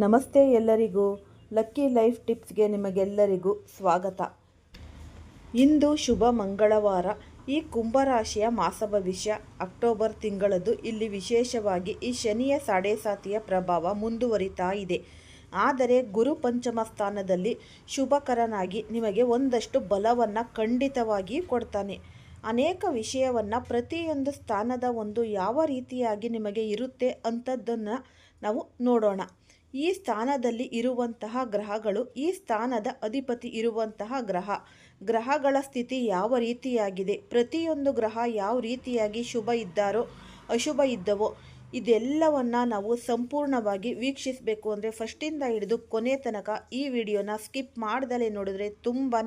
ನಮಸ್ತೆ ಎಲ್ಲರಿಗೂ. Lucky life ಟಿಪ್ಸ್ಗೆ ನಿಮಗೆಲ್ಲರಿಗೂ ಸ್ವಾಗತ. ಇಂದು ಶುಭ ಮಂಗಳವಾರ. ಈ ಕುಂಭರಾಶಿಯ ಮಾಸ ಭವಿಷ್ಯ ಅಕ್ಟೋಬರ್ ತಿಂಗಳದ್ದು ಇಲ್ಲಿ ವಿಶೇಷವಾಗಿ ಈ ಶನಿಯ ಸಾಡೆಸಾತಿಯ ಪ್ರಭಾವ ಮುಂದುವರಿತಾ ಇದೆ. ಆದರೆ ಗುರು ಪಂಚಮ ಸ್ಥಾನದಲ್ಲಿ ಶುಭಕರನಾಗಿ ನಿಮಗೆ ಒಂದಷ್ಟು ಬಲವನ್ನು ಖಂಡಿತವಾಗಿ ಕೊಡ್ತಾನೆ. ಅನೇಕ ವಿಷಯವನ್ನು ಪ್ರತಿಯೊಂದು ಸ್ಥಾನದ ಒಂದು ಯಾವ ರೀತಿಯಾಗಿ ನಿಮಗೆ ಇರುತ್ತೆ ಅಂಥದ್ದನ್ನು ನಾವು ನೋಡೋಣ. ಈ ಸ್ಥಾನದಲ್ಲಿ ಇರುವಂತಹ ಗ್ರಹಗಳು ಈ ಸ್ಥಾನದ ಅಧಿಪತಿ ಇರುವಂತಹ ಗ್ರಹ. ಗ್ರಹಗಳ ಸ್ಥಿತಿ ಯಾವ ರೀತಿಯಾಗಿದೆ? ಪ್ರತಿಯೊಂದು ಗ್ರಹ ಯಾವ ರೀತಿಯಾಗಿ ಶುಭ ಇದ್ದಾರೋ ಅಶುಭ ಇದ್ದವೋ ಇದೆಲ್ಲವನ್ನು ನಾವು ಸಂಪೂರ್ಣವಾಗಿ ವೀಕ್ಷಿಸಬೇಕು ಅಂದರೆ ಫಸ್ಟಿಂದ ಹಿಡಿದು ಕೊನೆ ತನಕ ಈ ವಿಡಿಯೋನ ಸ್ಕಿಪ್ ಮಾಡ್ದಲೇ ನೋಡಿದ್ರೆ ತುಂಬಾ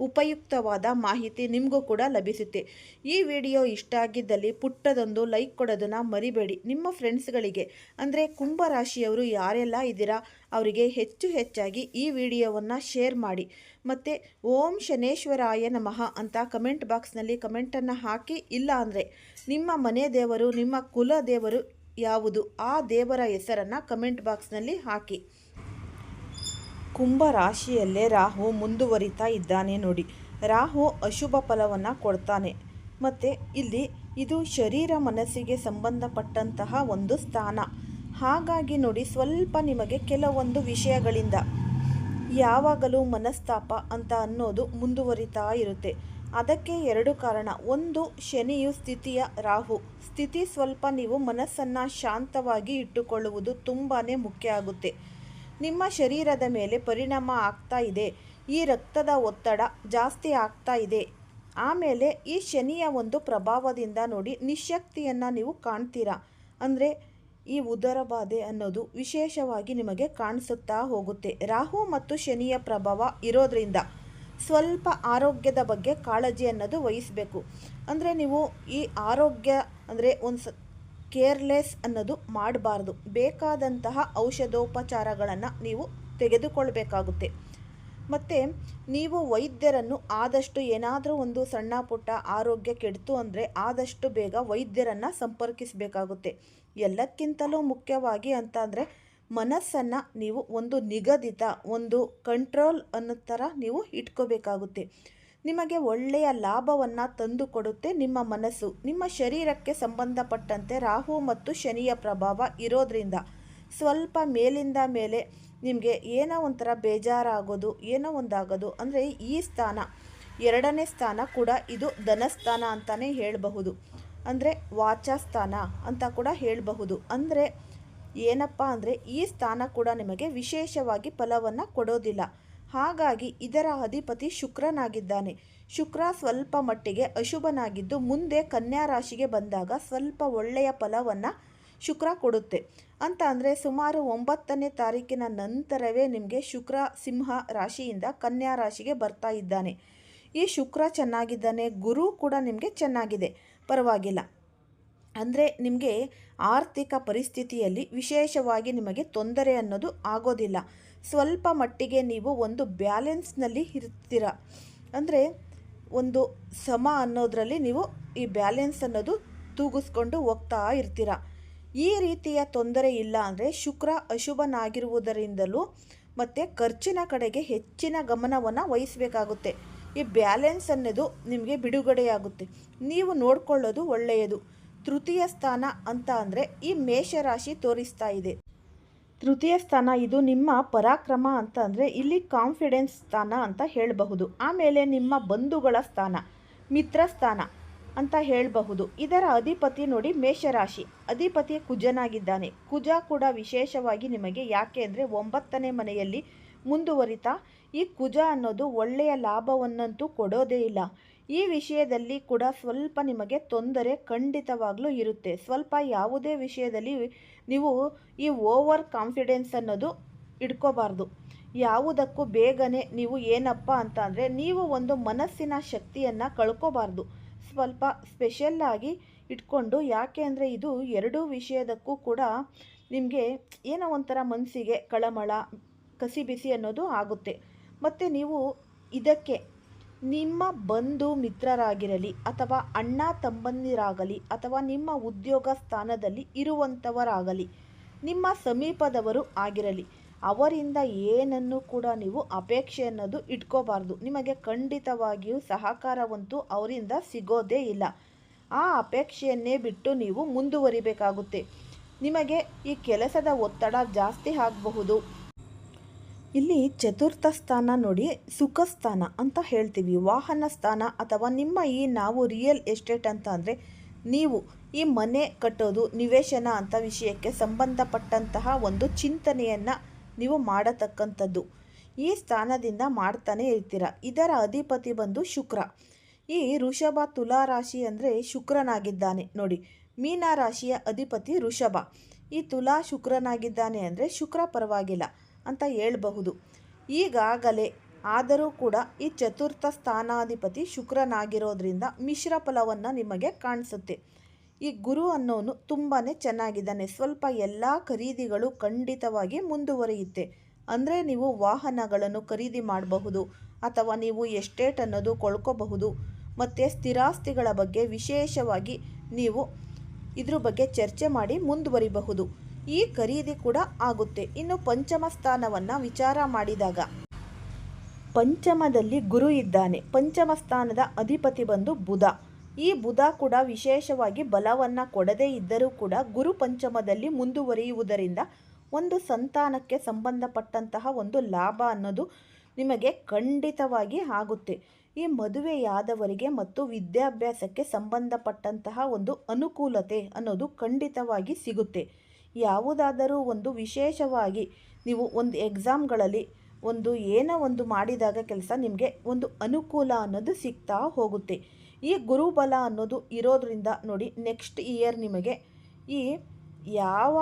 ಉಪಯುಕ್ತವಾದ ಮಾಹಿತಿ ನಿಮಗೂ ಕೂಡ ಲಭಿಸುತ್ತೆ. ಈ ವಿಡಿಯೋ ಇಷ್ಟ ಆಗಿದ್ದಲ್ಲಿ ಪುಟ್ಟದೊಂದು ಲೈಕ್ ಕೊಡೋದನ್ನು ಮರಿಬೇಡಿ. ನಿಮ್ಮ ಫ್ರೆಂಡ್ಸ್ಗಳಿಗೆ ಅಂದರೆ ಕುಂಭರಾಶಿಯವರು ಯಾರೆಲ್ಲ ಇದ್ದೀರಾ? ಅವರಿಗೆ ಹೆಚ್ಚು ಹೆಚ್ಚಾಗಿ ಈ ವಿಡಿಯೋವನ್ನು ಶೇರ್ ಮಾಡಿ. ಮತ್ತು, ಓಂ ಶನೇಶ್ವರಾಯ ನಮಃ ಅಂತ ಕಮೆಂಟ್ ಬಾಕ್ಸ್ನಲ್ಲಿ ಕಮೆಂಟನ್ನು ಹಾಕಿ, ಇಲ್ಲ ಅಂದರೆ ನಿಮ್ಮ ಮನೆ ದೇವರು, ನಿಮ್ಮ ಕುಲ ದೇವರು ಯಾವುದು, ಆ ದೇವರ ಹೆಸರನ್ನು ಕಮೆಂಟ್ ಬಾಕ್ಸ್ನಲ್ಲಿ ಹಾಕಿ. ಕುಂಭ ರಾಶಿಯಲ್ಲೇ ರಾಹು ಮುಂದುವರಿತಾ ಇದ್ದಾನೆ ನೋಡಿ. ರಾಹು ಅಶುಭ ಫಲವನ್ನು ಕೊಡ್ತಾನೆ. ಮತ್ತು, ಇಲ್ಲಿ ಇದು ಶರೀರ ಮನಸ್ಸಿಗೆ ಸಂಬಂಧಪಟ್ಟಂತಹ ಒಂದು ಸ್ಥಾನ. ಹಾಗಾಗಿ ನೋಡಿ ಸ್ವಲ್ಪ ನಿಮಗೆ ಕೆಲವೊಂದು ವಿಷಯಗಳಿಂದ. ಯಾವಾಗಲೂ ಮನಸ್ತಾಪ ಅಂತ ಅನ್ನೋದು ಮುಂದುವರಿತಾ ಇರುತ್ತೆ. ಅದಕ್ಕೆ ಎರಡು ಕಾರಣ. ಒಂದು, ಶನಿಯು ಸ್ಥಿತಿಯ ರಾಹು. ಸ್ಥಿತಿ ಸ್ವಲ್ಪ ನೀವು ಮನಸ್ಸನ್ನು ಶಾಂತವಾಗಿ ಇಟ್ಟುಕೊಳ್ಳುವುದು ತುಂಬಾ ಮುಖ್ಯ ಆಗುತ್ತೆ. ನಿಮ್ಮ ಶರೀರದ ಮೇಲೆ ಪರಿಣಾಮ ಆಗ್ತಾ ಇದೆ. ಈ ರಕ್ತದ ಒತ್ತಡ ಜಾಸ್ತಿ ಆಗ್ತಾ ಇದೆ. ಆಮೇಲೆ ಈ ಶನಿಯ ಒಂದು ಪ್ರಭಾವದಿಂದ ನೋಡಿ ನಿಶಕ್ತಿಯನ್ನು ನೀವು ಕಾಣ್ತೀರಾ? ಅಂದರೆ ಈ ಉದರ ಬಾಧೆ ಅನ್ನೋದು ವಿಶೇಷವಾಗಿ ನಿಮಗೆ ಕಾಣಿಸುತ್ತಾ ಹೋಗುತ್ತೆ. ರಾಹು ಮತ್ತು ಶನಿಯ ಪ್ರಭಾವ ಇರೋದ್ರಿಂದ ಸ್ವಲ್ಪ ಆರೋಗ್ಯದ ಬಗ್ಗೆ ಕಾಳಜಿ ಅನ್ನೋದು ವಹಿಸಬೇಕು. ಅಂದರೆ ನೀವು ಈ ಆರೋಗ್ಯ, ಅಂದರೆ ಒಂದು ಸ ಕೇರ್ಲೆಸ್ ಅನ್ನೋದು ಮಾಡಬಾರ್ದು. ಬೇಕಾದಂತಹ ಔಷಧೋಪಚಾರಗಳನ್ನು ನೀವು ತೆಗೆದುಕೊಳ್ಬೇಕಾಗುತ್ತೆ. ಮತ್ತು ನೀವು ವೈದ್ಯರನ್ನು ಆದಷ್ಟು ಏನಾದರೂ ಒಂದು ಸಣ್ಣ ಪುಟ್ಟ ಆರೋಗ್ಯ ಕೆಡ್ತು ಅಂದರೆ ಆದಷ್ಟು ಬೇಗ ವೈದ್ಯರನ್ನು ಸಂಪರ್ಕಿಸಬೇಕಾಗುತ್ತೆ. ಎಲ್ಲಕ್ಕಿಂತಲೂ ಮುಖ್ಯವಾಗಿ ಅಂತ ಅಂದರೆ ಮನಸ್ಸನ್ನು ನೀವು ಒಂದು ನಿಗದಿತ, ಒಂದು ಕಂಟ್ರೋಲ್ ಅನ್ನೋ ಥರ ನೀವು ಇಟ್ಕೋಬೇಕಾಗುತ್ತೆ. ನಿಮಗೆ ಒಳ್ಳೆಯ ಲಾಭವನ್ನು ತಂದು ಕೊಡುತ್ತೆ ನಿಮ್ಮ ಮನಸ್ಸು. ನಿಮ್ಮ ಶರೀರಕ್ಕೆ ಸಂಬಂಧಪಟ್ಟಂತೆ ರಾಹು ಮತ್ತು ಶನಿಯ ಪ್ರಭಾವ ಇರೋದ್ರಿಂದ ಸ್ವಲ್ಪ ಮೇಲಿಂದ ಮೇಲೆ ನಿಮಗೆ ಏನೋ ಒಂಥರ ಬೇಜಾರಾಗೋದು, ಏನೋ ಒಂದಾಗೋದು ಅಂದರೆ ಈ ಸ್ಥಾನ, ಎರಡನೇ ಸ್ಥಾನ ಕೂಡ ಇದು ಧನಸ್ಥಾನ ಅಂತಲೇ ಹೇಳಬಹುದು. ಅಂದರೆ ವಾಚಸ್ಥಾನ ಅಂತ ಕೂಡ ಹೇಳಬಹುದು. ಅಂದರೆ ಏನಪ್ಪ ಅಂದರೆ ಈ ಸ್ಥಾನ ಕೂಡ ನಿಮಗೆ ವಿಶೇಷವಾಗಿ ಫಲವನ್ನು ಕೊಡೋದಿಲ್ಲ. ಹಾಗಾಗಿ ಇದರ ಅಧಿಪತಿ ಶುಕ್ರನಾಗಿದ್ದಾನೆ. ಶುಕ್ರ ಸ್ವಲ್ಪ ಮಟ್ಟಿಗೆ ಅಶುಭನಾಗಿದ್ದು ಮುಂದೆ ಕನ್ಯಾ ರಾಶಿಗೆ ಬಂದಾಗ ಸ್ವಲ್ಪ ಒಳ್ಳೆಯ ಫಲವನ್ನು ಶುಕ್ರ ಕೊಡುತ್ತೆ. ಅಂತ ಅಂದರೆ ಸುಮಾರು ಒಂಬತ್ತನೇ ತಾರೀಕಿನ ನಂತರವೇ ನಿಮಗೆ ಶುಕ್ರ ಸಿಂಹ ರಾಶಿಯಿಂದ ಕನ್ಯಾ ರಾಶಿಗೆ ಬರ್ತಾ ಇದ್ದಾನೆ. ಈ ಶುಕ್ರ ಚೆನ್ನಾಗಿದ್ದಾನೆ, ಗುರು ಕೂಡ ನಿಮಗೆ ಚೆನ್ನಾಗಿದೆ. ಪರವಾಗಿಲ್ಲ. ಅಂದರೆ ನಿಮಗೆ ಆರ್ಥಿಕ ಪರಿಸ್ಥಿತಿಯಲ್ಲಿ ವಿಶೇಷವಾಗಿ ನಿಮಗೆ ತೊಂದರೆ ಅನ್ನೋದು ಆಗೋದಿಲ್ಲ. ಸ್ವಲ್ಪ ಮಟ್ಟಿಗೆ ನೀವು ಒಂದು ಬ್ಯಾಲೆನ್ಸ್ನಲ್ಲಿ ಇರ್ತೀರ. ಅಂದರೆ ಒಂದು ಸಮ ಅನ್ನೋದರಲ್ಲಿ ನೀವು ಈ ಬ್ಯಾಲೆನ್ಸ್ ಅನ್ನೋದು ತೂಗಿಸ್ಕೊಂಡು ಹೋಗ್ತಾ ಇರ್ತೀರ. ಈ ರೀತಿಯ ತೊಂದರೆ ಇಲ್ಲ ಅಂದರೆ ಶುಕ್ರ ಅಶುಭನಾಗಿರುವುದರಿಂದಲೂ ಮತ್ತು ಖರ್ಚಿನ ಕಡೆಗೆ ಹೆಚ್ಚಿನ ಗಮನವನ್ನು ವಹಿಸಬೇಕಾಗುತ್ತೆ. ಈ ಬ್ಯಾಲೆನ್ಸ್ ಅನ್ನೋದು ನಿಮಗೆ ಬಿಡುಗಡೆಯಾಗುತ್ತೆ. ನೀವು ನೋಡಿಕೊಳ್ಳೋದು ಒಳ್ಳೆಯದು. ತೃತೀಯ ಸ್ಥಾನ ಅಂತ ಅಂದರೆ ಈ ಮೇಷರಾಶಿ ತೋರಿಸ್ತಾ ಇದೆ. ತೃತೀಯ ಸ್ಥಾನ ಇದು ನಿಮ್ಮ ಪರಾಕ್ರಮ ಅಂತ ಅಂದರೆ ಇಲ್ಲಿ ಕಾನ್ಫಿಡೆನ್ಸ್ ಸ್ಥಾನ ಅಂತ ಹೇಳಬಹುದು. ಆಮೇಲೆ ನಿಮ್ಮ ಬಂಧುಗಳ ಸ್ಥಾನ, ಮಿತ್ರ ಸ್ಥಾನ ಅಂತ ಹೇಳಬಹುದು. ಇದರ ಅಧಿಪತಿ ನೋಡಿ ಮೇಷರಾಶಿ. ಅಧಿಪತಿ ಕುಜನಾಗಿದ್ದಾನೆ. ಕುಜ ಕೂಡ ವಿಶೇಷವಾಗಿ ನಿಮಗೆ ಯಾಕೆ ಅಂದರೆ ಒಂಬತ್ತನೇ ಮನೆಯಲ್ಲಿ ಮುಂದುವರಿತಾ. ಈ ಕುಜ ಅನ್ನೋದು ಒಳ್ಳೆಯ ಲಾಭವನ್ನಂತೂ ಕೊಡೋದೇ ಇಲ್ಲ. ಈ ವಿಷಯದಲ್ಲಿ ಕೂಡ ಸ್ವಲ್ಪ ನಿಮಗೆ ತೊಂದರೆ ಖಂಡಿತವಾಗ್ಲೂ ಇರುತ್ತೆ. ಸ್ವಲ್ಪ ಯಾವುದೇ ವಿಷಯದಲ್ಲಿ ನೀವು ಈ ಓವರ್ ಕಾನ್ಫಿಡೆನ್ಸ್ ಅನ್ನೋದು ಇಟ್ಕೋಬಾರ್ದು. ಯಾವುದಕ್ಕೂ ಬೇಗನೆ ನೀವು ಏನಪ್ಪ ಅಂತ ಅಂದರೆ ನೀವು ಒಂದು ಮನಸ್ಸಿನ ಶಕ್ತಿಯನ್ನು ಕಳ್ಕೋಬಾರ್ದು. ಸ್ವಲ್ಪ ಸ್ಪೆಷಲ್ಲಾಗಿ ಇಟ್ಕೊಂಡು, ಯಾಕೆ ಅಂದರೆ ಇದು ಎರಡೂ ವಿಷಯದಕ್ಕೂ ಕೂಡ ನಿಮಗೆ ಏನೋ ಒಂಥರ ಮನಸ್ಸಿಗೆ ಕಳಮಳ ಕಸಿ ಬಿಸಿ ಅನ್ನೋದು ಆಗುತ್ತೆ. ಮತ್ತು ನೀವು ಇದಕ್ಕೆ ನಿಮ್ಮ ಬಂಧು ಮಿತ್ರರಾಗಿರಲಿ ಅಥವಾ ಅಣ್ಣ ತಮ್ಮಂದಿರಾಗಲಿ ಅಥವಾ ನಿಮ್ಮ ಉದ್ಯೋಗ ಸ್ಥಾನದಲ್ಲಿ ಇರುವಂಥವರಾಗಲಿ ನಿಮ್ಮ ಸಮೀಪದವರು ಆಗಿರಲಿ, ಅವರಿಂದ ಏನನ್ನು ಕೂಡ ನೀವು ಅಪೇಕ್ಷೆ ಅನ್ನೋದು ಇಟ್ಕೋಬಾರ್ದು. ನಿಮಗೆ ಖಂಡಿತವಾಗಿಯೂ ಸಹಕಾರವಂತೂ ಅವರಿಂದ ಸಿಗೋದೇ ಇಲ್ಲ. ಆ ಅಪೇಕ್ಷೆಯನ್ನೇ ಬಿಟ್ಟು ನೀವು ಮುಂದುವರಿಬೇಕಾಗುತ್ತೆ. ನಿಮಗೆ ಈ ಕೆಲಸದ ಒತ್ತಡ ಜಾಸ್ತಿ ಆಗಬಹುದು. ಇಲ್ಲಿ ಚತುರ್ಥ ಸ್ಥಾನ ನೋಡಿ ಸುಖ ಸ್ಥಾನ ಅಂತ ಹೇಳ್ತೀವಿ. ವಾಹನ ಸ್ಥಾನ ಅಥವಾ ನಿಮ್ಮ ಈ ನಾವು ರಿಯಲ್ ಎಸ್ಟೇಟ್ ಅಂತ ಅಂದರೆ ನೀವು ಈ ಮನೆ ಕಟ್ಟೋದು, ನಿವೇಶನ ಅಂತ ವಿಷಯಕ್ಕೆ ಸಂಬಂಧಪಟ್ಟಂತಹ ಒಂದು ಚಿಂತನೆಯನ್ನು ನೀವು ಮಾಡತಕ್ಕಂಥದ್ದು. ಈ ಸ್ಥಾನದಿಂದ ಮಾಡ್ತಾನೆ ಇರ್ತೀರ? ಇದರ ಅಧಿಪತಿ ಬಂದು ಶುಕ್ರ. ಈ ಋಷಭ ತುಲಾ ರಾಶಿ ಅಂದರೆ ಶುಕ್ರನಾಗಿದ್ದಾನೆ ನೋಡಿ. ಮೀನ ರಾಶಿಯ ಅಧಿಪತಿ ಋಷಭ. ಈ ತುಲಾ ಶುಕ್ರನಾಗಿದ್ದಾನೆ ಅಂದರೆ ಶುಕ್ರ ಪರವಾಗಿಲ್ಲ. ಅಂತ ಹೇಳಬಹುದು. ಈಗಾಗಲೇ ಆದರೂ ಕೂಡ ಈ ಚತುರ್ಥ ಸ್ಥಾನಾಧಿಪತಿ ಶುಕ್ರನಾಗಿರೋದ್ರಿಂದ ಮಿಶ್ರ ಫಲವನ್ನು ನಿಮಗೆ ಕಾಣಿಸುತ್ತೆ. ಈ ಗುರು ಅನ್ನೋನು ತುಂಬಾ ಚೆನ್ನಾಗಿದ್ದಾನೆ. ಸ್ವಲ್ಪ ಎಲ್ಲ ಖರೀದಿಗಳು ಖಂಡಿತವಾಗಿ ಮುಂದುವರಿಯುತ್ತೆ. ಅಂದರೆ ನೀವು ವಾಹನಗಳನ್ನು ಖರೀದಿ ಮಾಡಬಹುದು ಅಥವಾ ನೀವು ಎಸ್ಟೇಟ್ ಅನ್ನೋದು ಕೊಳ್ಕೋಬಹುದು ಮತ್ತು ಸ್ಥಿರಾಸ್ತಿಗಳ ಬಗ್ಗೆ ವಿಶೇಷವಾಗಿ ನೀವು ಇದ್ರ ಬಗ್ಗೆ ಚರ್ಚೆ ಮಾಡಿ ಮುಂದುವರಿಬಹುದು. ಈ ಖರೀದಿ ಕೂಡ ಆಗುತ್ತೆ. ಇನ್ನು ಪಂಚಮ ಸ್ಥಾನವನ್ನು ವಿಚಾರ ಮಾಡಿದಾಗ. ಪಂಚಮದಲ್ಲಿ ಗುರು ಇದ್ದಾನೆ. ಪಂಚಮ ಸ್ಥಾನದ ಅಧಿಪತಿ ಬಂದು ಬುಧ. ಈ ಬುಧ ಕೂಡ ವಿಶೇಷವಾಗಿ ಬಲವನ್ನು ಕೊಡದೇ ಇದ್ದರೂ ಕೂಡ ಗುರು ಪಂಚಮದಲ್ಲಿ ಮುಂದುವರಿಯುವುದರಿಂದ ಒಂದು ಸಂತಾನಕ್ಕೆ ಸಂಬಂಧಪಟ್ಟಂತಹ ಒಂದು ಲಾಭ ಅನ್ನೋದು ನಿಮಗೆ ಖಂಡಿತವಾಗಿ ಆಗುತ್ತೆ. ಈ ಮದುವೆಯಾದವರಿಗೆ ಮತ್ತು ವಿದ್ಯಾಭ್ಯಾಸಕ್ಕೆ ಸಂಬಂಧಪಟ್ಟಂತಹ ಒಂದು ಅನುಕೂಲತೆ ಅನ್ನೋದು ಖಂಡಿತವಾಗಿ ಸಿಗುತ್ತೆ. ಯಾವುದಾದರೂ ಒಂದು ವಿಶೇಷವಾಗಿ ನೀವು ಒಂದು ಎಕ್ಸಾಮ್ಗಳಲ್ಲಿ ಒಂದು ಏನೋ ಒಂದು ಮಾಡಿದಾಗ ಕೆಲಸ ನಿಮಗೆ ಒಂದು ಅನುಕೂಲ ಅನ್ನೋದು ಸಿಗ್ತಾ ಹೋಗುತ್ತೆ. ಈ ಗುರುಬಲ ಅನ್ನೋದು ಇರೋದ್ರಿಂದ ನೋಡಿ ನೆಕ್ಸ್ಟ್ ಇಯರ್ ನಿಮಗೆ ಈ ಯಾವ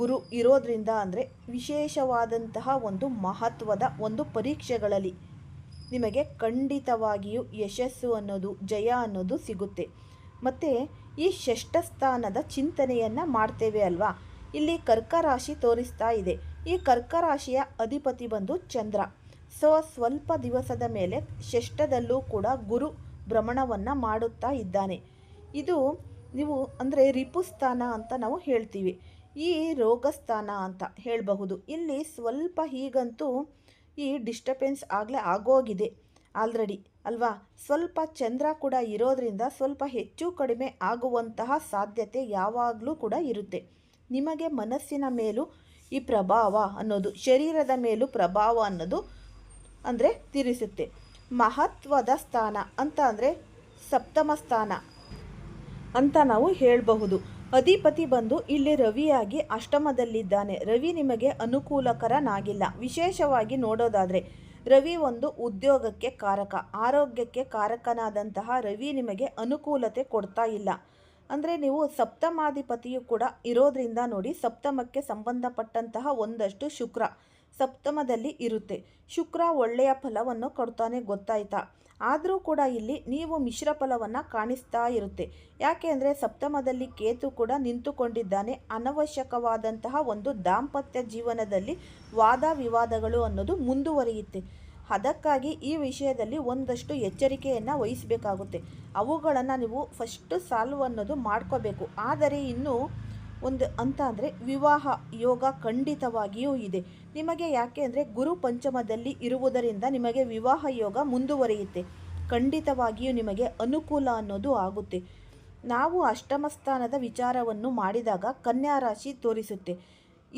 ಗುರು ಇರೋದ್ರಿಂದ ಅಂದರೆ ವಿಶೇಷವಾದಂತಹ ಒಂದು ಮಹತ್ವದ ಒಂದು ಪರೀಕ್ಷೆಗಳಲ್ಲಿ ನಿಮಗೆ ಖಂಡಿತವಾಗಿಯೂ ಯಶಸ್ಸು ಅನ್ನೋದು, ಜಯ ಅನ್ನೋದು ಸಿಗುತ್ತೆ. ಮತ್ತು ಈ ಷಷ್ಠ ಸ್ಥಾನದ ಚಿಂತನೆಯನ್ನು ಮಾಡ್ತೇವೆ ಅಲ್ವಾ? ಇಲ್ಲಿ ಕರ್ಕ ರಾಶಿ ತೋರಿಸ್ತಾ ಇದೆ. ಈ ಕರ್ಕ ರಾಶಿಯ ಅಧಿಪತಿ ಬಂದು ಚಂದ್ರ. ಸೊ, ಸ್ವಲ್ಪ ದಿವಸದ ಮೇಲೆ ಷಷ್ಠದಲ್ಲೂ ಕೂಡ ಗುರು ಭ್ರಮಣವನ್ನು ಮಾಡುತ್ತಾ ಇದ್ದಾನೆ. ಇದು ನೀವು ಅಂದರೆ ರಿಪುಸ್ಥಾನ ಅಂತ ನಾವು ಹೇಳ್ತೀವಿ. ಈ ರೋಗಸ್ಥಾನ ಅಂತ ಹೇಳಬಹುದು. ಇಲ್ಲಿ ಸ್ವಲ್ಪ ಹೀಗಂತೂ ಈ ಡಿಸ್ಟರ್ಬೆನ್ಸ್ ಆಗಲೇ ಆಗೋಗಿದೆ. ಆಲ್ರೆಡಿ ಅಲ್ವಾ? ಸ್ವಲ್ಪ ಚಂದ್ರ ಕೂಡ ಇರೋದ್ರಿಂದ ಸ್ವಲ್ಪ ಹೆಚ್ಚು ಕಡಿಮೆ ಆಗುವಂತಹ ಸಾಧ್ಯತೆ ಯಾವಾಗಲೂ ಕೂಡ ಇರುತ್ತೆ. ನಿಮಗೆ ಮನಸ್ಸಿನ ಮೇಲೂ ಈ ಪ್ರಭಾವ ಅನ್ನೋದು, ಶರೀರದ ಮೇಲೂ ಪ್ರಭಾವ ಅನ್ನೋದು ಅಂದರೆ ತಿರಿಸುತ್ತೆ. ಮಹತ್ವದ ಸ್ಥಾನ ಅಂತ ಅಂದರೆ ಸಪ್ತಮ ಸ್ಥಾನ ಅಂತ ನಾವು ಹೇಳಬಹುದು. ಅಧಿಪತಿ ಬಂದು ಇಲ್ಲಿ ರವಿಯಾಗಿ ಅಷ್ಟಮದಲ್ಲಿದ್ದಾನೆ. ರವಿ ನಿಮಗೆ ಅನುಕೂಲಕರನಾಗಿಲ್ಲ. ವಿಶೇಷವಾಗಿ ನೋಡೋದಾದರೆ, ರವಿ ಒಂದು ಉದ್ಯೋಗಕ್ಕೆ ಕಾರಕ, ಆರೋಗ್ಯಕ್ಕೆ ಕಾರಕನಾದಂತಹ ರವಿ ನಿಮಗೆ ಅನುಕೂಲತೆ ಕೊಡ್ತಾ ಇಲ್ಲ. ಅಂದರೆ ನೀವು ಸಪ್ತಮಾಧಿಪತಿಯು ಕೂಡ ಇರೋದ್ರಿಂದ ನೋಡಿ ಸಪ್ತಮಕ್ಕೆ ಸಂಬಂಧಪಟ್ಟಂತಹ ಒಂದಷ್ಟು ಶುಕ್ರ ಸಪ್ತಮದಲ್ಲಿ ಇರುತ್ತೆ. ಶುಕ್ರ ಒಳ್ಳೆಯ ಫಲವನ್ನು ಕೊಡ್ತಾನೆ ಗೊತ್ತಾಯ್ತಾ? ಆದರೂ ಕೂಡ ಇಲ್ಲಿ ನೀವು ಮಿಶ್ರ ಫಲವನ್ನು ಕಾಣಿಸ್ತಾ ಇರುತ್ತೆ. ಯಾಕೆ ಅಂದರೆ ಸಪ್ತಮದಲ್ಲಿ ಕೇತು ಕೂಡ ನಿಂತುಕೊಂಡಿದ್ದಾನೆ. ಅನವಶ್ಯಕವಾದಂತಹ ಒಂದು ದಾಂಪತ್ಯ ಜೀವನದಲ್ಲಿ ವಾದ ವಿವಾದಗಳು ಅನ್ನೋದು ಮುಂದುವರಿಯುತ್ತೆ. ಅದಕ್ಕಾಗಿ ಈ ವಿಷಯದಲ್ಲಿ ಒಂದಷ್ಟು ಎಚ್ಚರಿಕೆಯನ್ನು ವಹಿಸಬೇಕಾಗುತ್ತೆ. ಅವುಗಳನ್ನು ನೀವು ಫಸ್ಟ್ ಸಾಲ್ವ್ ಅನ್ನೋದು ಮಾಡ್ಕೋಬೇಕು. ಆದರೆ ಇನ್ನು ಒಂದು ಅಂತ ಅಂದರೆ ವಿವಾಹ, ಯೋಗ ಖಂಡಿತವಾಗಿಯೂ ಇದೆ. ನಿಮಗೆ ಯಾಕೆ ಅಂದರೆ ಗುರು ಪಂಚಮದಲ್ಲಿ ಇರುವುದರಿಂದ ನಿಮಗೆ ವಿವಾಹ, ಯೋಗ ಮುಂದುವರಿಯುತ್ತೆ. ಖಂಡಿತವಾಗಿಯೂ ನಿಮಗೆ ಅನುಕೂಲ ಅನ್ನೋದು ಆಗುತ್ತೆ. ನಾವು ಅಷ್ಟಮ ಸ್ಥಾನದ ವಿಚಾರವನ್ನು ಮಾಡಿದಾಗ ಕನ್ಯಾ ರಾಶಿ ತೋರಿಸುತ್ತೆ.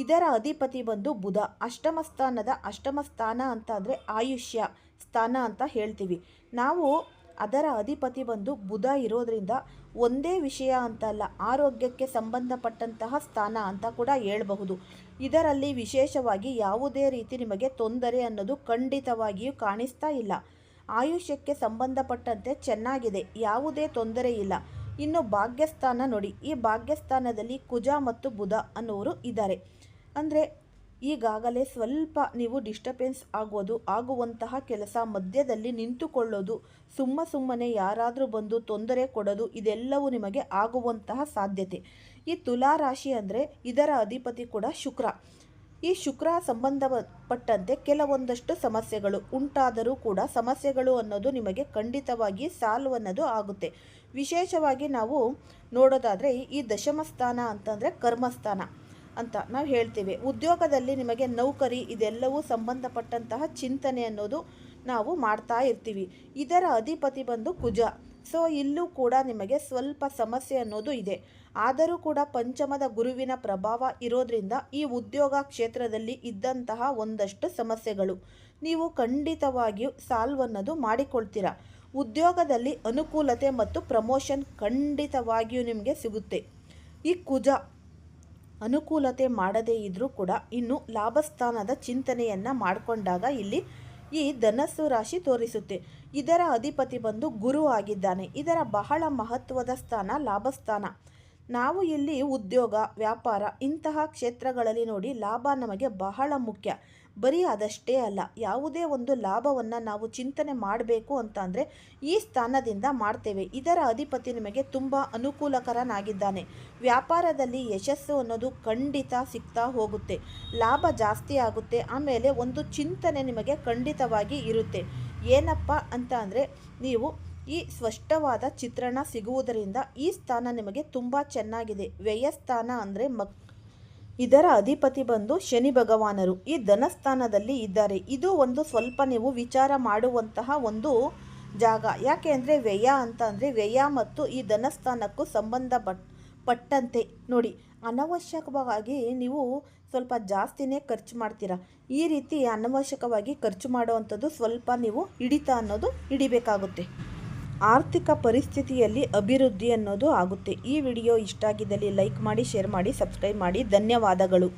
ಇದರ ಅಧಿಪತಿ ಬಂದು ಬುಧ. ಅಷ್ಟಮ ಸ್ಥಾನದ ಅಷ್ಟಮ ಸ್ಥಾನ ಅಂತ ಅಂದರೆ ಆಯುಷ್ಯ ಸ್ಥಾನ ಅಂತ ಹೇಳ್ತೀವಿ. ನಾವು ಅದರ ಅಧಿಪತಿ ಬಂದು ಬುಧ ಇರೋದ್ರಿಂದ ಒಂದೇ ವಿಷಯ ಅಂತ ಅಲ್ಲ, ಆರೋಗ್ಯಕ್ಕೆ ಸಂಬಂಧಪಟ್ಟಂತಹ ಸ್ಥಾನ ಅಂತ ಕೂಡ ಹೇಳಬಹುದು. ಇದರಲ್ಲಿ ವಿಶೇಷವಾಗಿ ಯಾವುದೇ ರೀತಿ ನಿಮಗೆ ತೊಂದರೆ ಅನ್ನೋದು ಖಂಡಿತವಾಗಿಯೂ ಕಾಣಿಸ್ತಾ ಇಲ್ಲ. ಆಯುಷ್ಯಕ್ಕೆ ಸಂಬಂಧಪಟ್ಟಂತೆ ಚೆನ್ನಾಗಿದೆ, ಯಾವುದೇ ತೊಂದರೆ ಇಲ್ಲ. ಇನ್ನು ಭಾಗ್ಯಸ್ಥಾನ ನೋಡಿ, ಈ ಭಾಗ್ಯಸ್ಥಾನದಲ್ಲಿ ಕುಜ ಮತ್ತು ಬುಧ ಅನ್ನೋರು ಇದ್ದಾರೆ. ಅಂದರೆ ಈಗಾಗಲೇ ಸ್ವಲ್ಪ ನೀವು ಡಿಸ್ಟರ್ಬೆನ್ಸ್ ಆಗೋದು, ಆಗುವಂತಹ ಕೆಲಸ ಮಧ್ಯದಲ್ಲಿ ನಿಂತುಕೊಳ್ಳೋದು, ಸುಮ್ಮ ಸುಮ್ಮನೆ ಯಾರಾದರೂ ಬಂದು ತೊಂದರೆ ಕೊಡೋದು, ಇದೆಲ್ಲವೂ ನಿಮಗೆ ಆಗುವಂತಹ ಸಾಧ್ಯತೆ. ಈ ತುಲಾ ರಾಶಿ ಅಂದರೆ ಇದರ ಅಧಿಪತಿ ಕೂಡ ಶುಕ್ರ. ಈ ಶುಕ್ರ ಸಂಬಂಧಪಟ್ಟಂತೆ ಕೆಲವೊಂದಷ್ಟು ಸಮಸ್ಯೆಗಳು ಉಂಟಾದರೂ ಕೂಡ ಸಮಸ್ಯೆಗಳು ಅನ್ನೋದು ನಿಮಗೆ ಖಂಡಿತವಾಗಿ ಸಾಲ್ವ್ ಅನ್ನೋದು ಆಗುತ್ತೆ. ವಿಶೇಷವಾಗಿ ನಾವು ನೋಡೋದಾದರೆ ಈ ದಶಮಸ್ಥಾನ ಅಂತಂದರೆ ಕರ್ಮಸ್ಥಾನ. ಅಂತ ನಾವು ಹೇಳ್ತೀವಿ. ಉದ್ಯೋಗದಲ್ಲಿ ನಿಮಗೆ ನೌಕರಿ ಇದೆಲ್ಲವೂ ಸಂಬಂಧಪಟ್ಟಂತಹ ಚಿಂತನೆ ಅನ್ನೋದು ನಾವು ಮಾಡ್ತಾ ಇರ್ತೀವಿ. ಇದರ ಅಧಿಪತಿ ಬಂದು ಕುಜ. ಸೊ ಇಲ್ಲೂ ಕೂಡ ನಿಮಗೆ ಸ್ವಲ್ಪ ಸಮಸ್ಯೆ ಅನ್ನೋದು ಇದೆ. ಆದರೂ ಕೂಡ ಪಂಚಮದ ಗುರುವಿನ ಪ್ರಭಾವ ಇರೋದ್ರಿಂದ ಈ ಉದ್ಯೋಗ ಕ್ಷೇತ್ರದಲ್ಲಿ ಇದ್ದಂತಹ ಒಂದಷ್ಟು ಸಮಸ್ಯೆಗಳು ನೀವು ಖಂಡಿತವಾಗಿಯೂ ಸಾಲ್ವ್ ಅನ್ನೋದು ಮಾಡಿಕೊಳ್ತೀರಾ. ಉದ್ಯೋಗದಲ್ಲಿ ಅನುಕೂಲತೆ ಮತ್ತು ಪ್ರಮೋಷನ್ ಖಂಡಿತವಾಗಿಯೂ ನಿಮಗೆ ಸಿಗುತ್ತೆ. ಈ ಕುಜ ಅನುಕೂಲತೆ ಮಾಡದೇ ಇದ್ದರೂ ಕೂಡ ಇನ್ನು ಲಾಭಸ್ಥಾನದ ಚಿಂತನೆಯನ್ನು ಮಾಡಿಕೊಂಡಾಗ ಇಲ್ಲಿ ಈ ಧನಸ್ಸು ರಾಶಿ ತೋರಿಸುತ್ತೆ. ಇದರ ಅಧಿಪತಿ ಬಂದು ಗುರು ಆಗಿದ್ದಾನೆ. ಇದರ ಬಹಳ ಮಹತ್ವದ ಸ್ಥಾನ ಲಾಭಸ್ಥಾನ. ನಾವು ಇಲ್ಲಿ ಉದ್ಯೋಗ, ವ್ಯಾಪಾರ ಇಂತಹ ಕ್ಷೇತ್ರಗಳಲ್ಲಿ ನೋಡಿ ಲಾಭ ನಮಗೆ ಬಹಳ ಮುಖ್ಯ. ಬರೀ ಅದಷ್ಟೇ ಅಲ್ಲ, ಯಾವುದೇ ಒಂದು ಲಾಭವನ್ನು ನಾವು ಚಿಂತನೆ ಮಾಡಬೇಕು ಅಂತ ಅಂದರೆ ಈ ಸ್ಥಾನದಿಂದ ಮಾಡ್ತೇವೆ. ಇದರ ಅಧಿಪತಿ ನಿಮಗೆ ತುಂಬ ಅನುಕೂಲಕರನಾಗಿದ್ದಾನೆ. ವ್ಯಾಪಾರದಲ್ಲಿ ಯಶಸ್ಸು ಅನ್ನೋದು ಖಂಡಿತ ಸಿಗ್ತಾ ಹೋಗುತ್ತೆ. ಲಾಭ ಜಾಸ್ತಿ ಆಗುತ್ತೆ, ಆಮೇಲೆ ಒಂದು ಚಿಂತನೆ ನಿಮಗೆ ಖಂಡಿತವಾಗಿ ಇರುತ್ತೆ. ಏನಪ್ಪ ಅಂತ ಅಂದರೆ ನೀವು ಈ ಸ್ಪಷ್ಟವಾದ ಚಿತ್ರಣ ಸಿಗುವುದರಿಂದ ಈ ಸ್ಥಾನ ನಿಮಗೆ ತುಂಬ ಚೆನ್ನಾಗಿದೆ. ವ್ಯಯಸ್ಥಾನ ಅಂದರೆ ಮಕ್ ಇದರ ಅಧಿಪತಿ ಬಂದು ಶನಿ ಭಗವಾನರು. ಈ ಧನಸ್ಥಾನದಲ್ಲಿ ಇದ್ದಾರೆ. ಇದು ಒಂದು ಸ್ವಲ್ಪ ನೀವು ವಿಚಾರ ಮಾಡುವಂತಹ ಒಂದು ಜಾಗ. ಯಾಕೆ ಅಂದರೆ ವ್ಯಯ ಅಂತ ಅಂದರೆ ವ್ಯಯ ಮತ್ತು ಈ ಧನಸ್ಥಾನಕ್ಕೂ ಸಂಬಂಧ ಪಟ್, ಪಟ್ಟಂತೆ. ನೋಡಿ, ಅನವಶ್ಯಕವಾಗಿ ನೀವು ಸ್ವಲ್ಪ ಜಾಸ್ತಿನೇ ಖರ್ಚು ಮಾಡ್ತೀರಾ. ಈ ರೀತಿ ಅನವಶ್ಯಕವಾಗಿ ಖರ್ಚು ಮಾಡುವಂಥದ್ದು ಸ್ವಲ್ಪ ನೀವು ಹಿಡಿತ ಅನ್ನೋದು ಹಿಡಿಬೇಕಾಗುತ್ತೆ. ಆರ್ಥಿಕ ಪರಿಸ್ಥಿತಿಯಲ್ಲಿ ಅಭಿವೃದ್ಧಿ ಅನ್ನೋದು ಆಗುತ್ತೆ. ಈ ವಿಡಿಯೋ ಇಷ್ಟ ಆಗಿದ್ದಲ್ಲಿ ಲೈಕ್ ಮಾಡಿ, ಶೇರ್ ಮಾಡಿ, ಸಬ್ಸ್ಕ್ರೈಬ್ ಮಾಡಿ. ಧನ್ಯವಾದಗಳು.